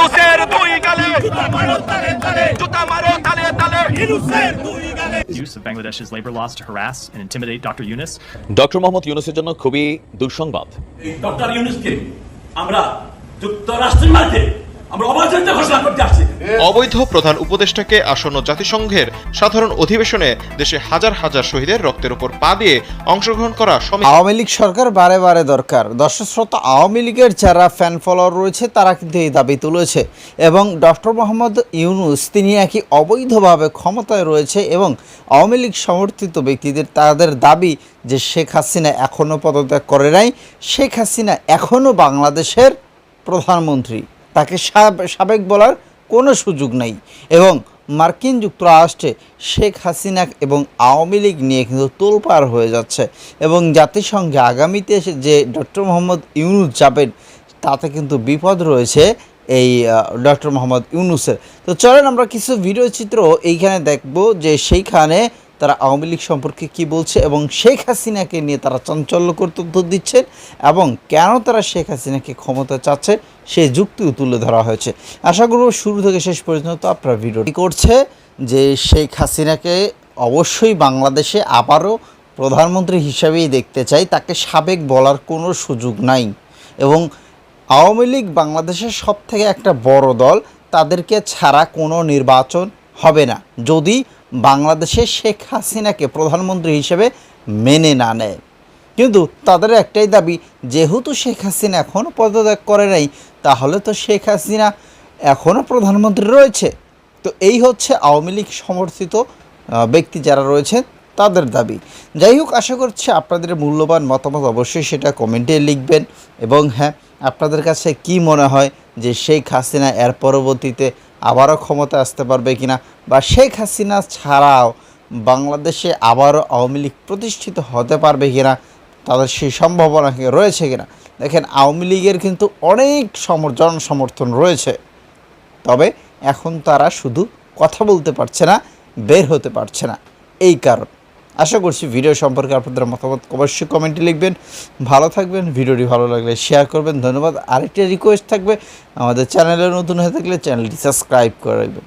ইনুসের দুই গালে জুতা মারো তালে তালে জুতা মারো তালে তালে ইনুসের দুই গালে use of Bangladesh's labor laws to harass and intimidate Dr. Yunus. Doctor Mohammad ইউনুসের জন্য খুবই দুঃসংবাদ এই ডক্টর ইউনুসকে আমরা যুক্তরাষ্ট্রের মাঝে আমরা অবাঞ্ছিত ঘোষণা করতে আসছি। অবৈধ প্রধান উপদেষ্টাকে আসন্ন জাতিসংঘের সাধারণ অধিবেশনে দেশে হাজার হাজার শহীদের রক্তের উপর পা দিয়ে অংশগ্রহণ করা আওয়ামী লীগ সরকার বারে বারে দরকার। দর্শক শ্রোতা আওয়ামী লীগের যারা ফ্যান ফলোয়ার রয়েছে তারা কিন্তু এই দাবি তুলেছে। এবং ডক্টর মোহাম্মদ ইউনুস তিনি একই অবৈধভাবে ক্ষমতায় রয়েছে এবং আওয়ামী লীগ সমর্থিত ব্যক্তিদের তাদের দাবি যে শেখ হাসিনা এখনও পদত্যাগ করে নাই। শেখ হাসিনা এখনও বাংলাদেশের প্রধানমন্ত্রী। তাকে সাব- সাবেক বলার কোনো সুযোগ নেই এবং মার্কিন যুক্তরাষ্ট্রে শেখ হাসিনা এবং আওয়ামী লীগ নিয়ে কিন্তু তোলপাড় হয়ে যাচ্ছে এবং জাতিসংঘে আগামীতে এসে যে ডক্টর মোহাম্মদ ইউনুস যাবেন, তাতে কিন্তু বিপদ রয়েছে এই ডক্টর মোহাম্মদ ইউনুসের। তো চলেন আমরা কিছু ভিডিও চিত্র এইখানে দেখব যে সেইখানে তারা আওয়ামী লীগ সম্পর্কে কি বলছে এবং শেখ হাসিনাকে নিয়ে তারা চাঞ্চল্যকর তথ্য দিচ্ছেন এবং কেন তারা শেখ হাসিনাকে ক্ষমতা চাচ্ছে সেই যুক্তিও তুলে ধরা হয়েছে। আশা করব শুরু থেকে শেষ পর্যন্ত আপনার ভিডিওটি করছে যে শেখ হাসিনাকে অবশ্যই বাংলাদেশে আবারও প্রধানমন্ত্রী হিসাবেই দেখতে চাই। তাকে সাবেক বলার কোনো সুযোগ নাই। এবং আওয়ামী লীগ বাংলাদেশের সব থেকে একটা বড় দল, তাদেরকে ছাড়া কোনো নির্বাচন হবে না। যদি বাংলাদেশে শেখ হাসিনাকে প্রধানমন্ত্রী হিসেবে মেনে না নেয়। কিন্তু তাদের একটাই দাবি, যেহেতু শেখ হাসিনা এখনও পদত্যাগ করে নাই, তাহলে তো শেখ হাসিনা এখনও প্রধানমন্ত্রী রয়েছে। তো এই হচ্ছে আওয়ামী লীগ সমর্থিত ব্যক্তি যারা রয়েছেন, তাদের দাবি। যাই হোক, আশা করছি আপনাদের মূল্যবান মতামত অবশ্যই সেটা কমেন্টে লিখবেন এবং হ্যাঁ আপনাদের কাছে কি মনে হয় যে শেখ হাসিনা এর পরবর্তীতে আবারও ক্ষমতা আসতে পারবে কিনা বা শেখ হাসিনা ছাড়াও বাংলাদেশে আবারও আওয়ামী লীগ প্রতিষ্ঠিত হতে পারবে কিনা তাদের সেই সম্ভাবনা কি রয়েছে কিনা? দেখেন, আওয়ামী লীগের কিন্তু অনেক সমর, জনসমর্থন রয়েছে। তবে এখন তারা শুধু কথা বলতে পারছে না, বের হতে পারছে না। এই কারণ। আশা করছি ভিডিও সম্পর্কে আপনাদের মতামত অবশ্যই কমেন্টে লিখবেন। ভালো থাকবেন, ভিডিওটি ভালো লাগলে শেয়ার করবেন। ধন্যবাদ। আরেকটি রিকোয়েস্ট থাকবে, আমাদের চ্যানেলে নতুন হয়ে থাকলে চ্যানেলটি সাবস্ক্রাইব করে রাখবেন।